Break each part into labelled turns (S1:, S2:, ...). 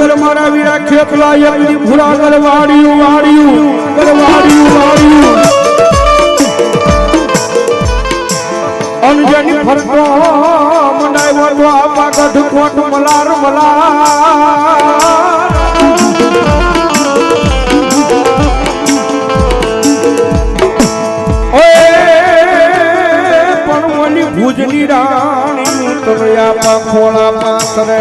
S1: ફરતા એકલી ભૂરા ગરવાડિયું વાડિયું ગરવાડિયું વાડિયું. અંજની ફરતો મંડાય વડો આપા ગઢ કોટ મલાર મલાર. ભુજની રાણી તરયા પાંખોળા પાથરે.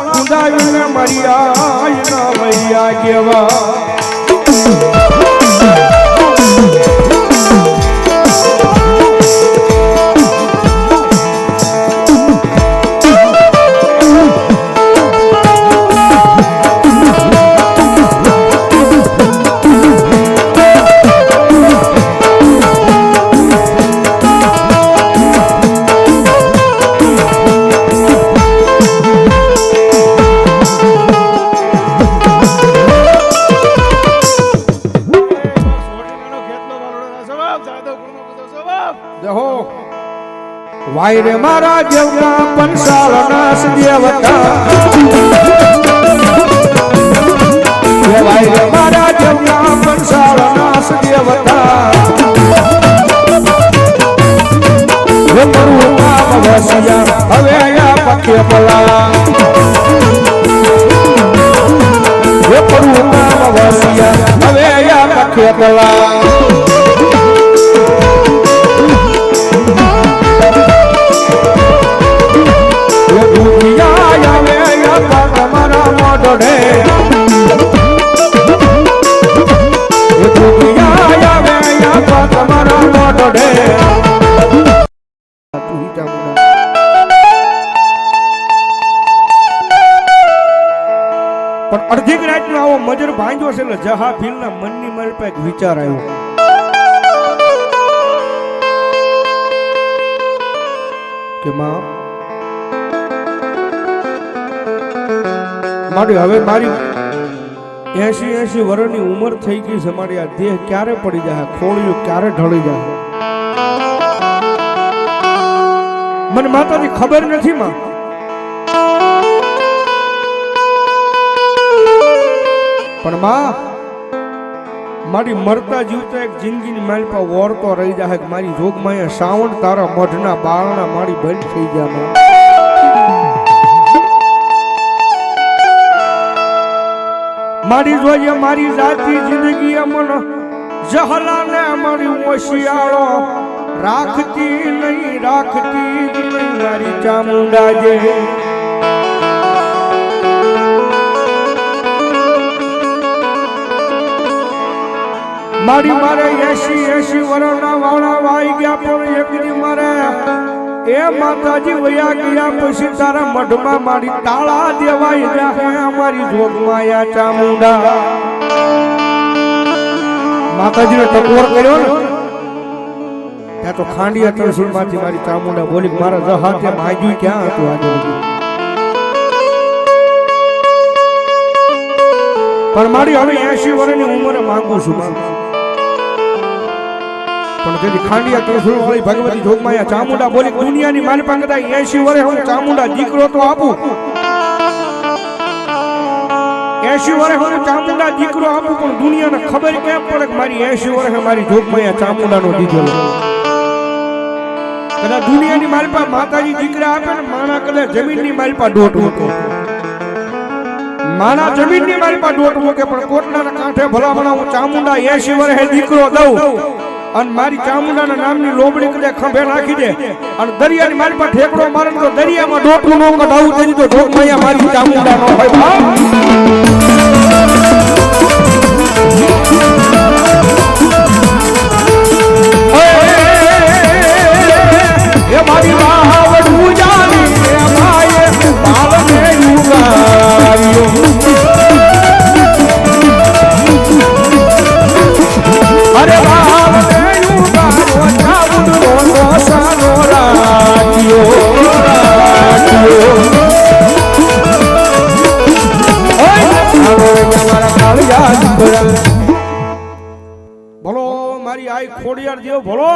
S1: કુંડાવીને મરિયા કેવા? વાય રે મારા દેવતા પંસાળ નાશ દેવતા. વાય રે મારા દેવતા. પંસાળ નાશ દેવતા હવે આયા પકે પલા હવે આયા પકે પલા પણ અડધી રાતનો આવો મજર ભાંજો છે એટલે જહા ભીલના મનની મારી પાસે વિચાર આવ્યો. કે માં મારી હવે મારી એસી એસી વર્ષની ઉંમર થઈ ગઈ છે મારી. આ દેહ ક્યારે પડી જાય? ખોળિયું ક્યારે ઢળી જાય? મને માતાની ખબર નથી, માં. પણ માં, મારી મરતા જીવતા એક જિંદગીની મારી પાસે વોરતો રહી જાય મારી જોગમાં શ્રાવણ તારા મઢના બારણા મારી બંધ થઈ માં. મારી જોઈએ મારી જાતી જિંદગી અમન જહલાને મારી ઓશિયાળો રાખતી નહીં, રાખતી જ નહીં. મારી ચામુંડા જે મારી મારે એસી એસી વર્ષના વાળા વાઈ ગયા પણ એક દી મારે એ માતાજી વયા ગયા પછી તારા મઢમાં મારી તાળા દેવાઈ જાહે અમારી જોગમાયા ચામુંડા માતાજીને ટકોર કર્યો ને, ત્યાં તો ખાંડી તરસુલમાંથી મારી ચામુંડા બોલી મારા જહાતે માગ્યું ક્યાં હતું આજે પણ મારી હવે એસી વર્ષની ઉંમરે માંગુ છું માં. તેથી ખાંડિયા તરસુલ વાળી ભગવતી જોગમાયા ચામુંડા બોલી, દુનિયાની મારી પાસે કદાચ એસી વરે હું ચામુંડા દીકરો તો આપું. એસી વરે હું ચામુંડા દીકરો આપું, પણ દુનિયાને ખબર કેમ પડે કે મારી એસી વરે મારી જોગમાયા ચામુંડાનો દીકરો. કદાચ દુનિયાની મારી પાસે માતાજી દીકરા આપે ને માણા કદાચ જમીનની મારી પાસે દોટ મૂકે. માણા જમીનની મારી પાસે દોટ મૂકે, પણ કોટલાના કાંઠે ભલામણા હું ચામુંડા એસી વરે દીકરો દઉં. અને મારી ચામુંડાના નામની લોબડી કદે ખંભે નાખી દે. અને દરિયાની મારી પાસે ઠેકડો મારે તો દરિયામાં ડોટું નો કઢાવું, તેની તો ઢોકમૈયા મારી ચામુંડા નો હોય. ભલો મારી આઈ ખોડિયાર જેવો ભલો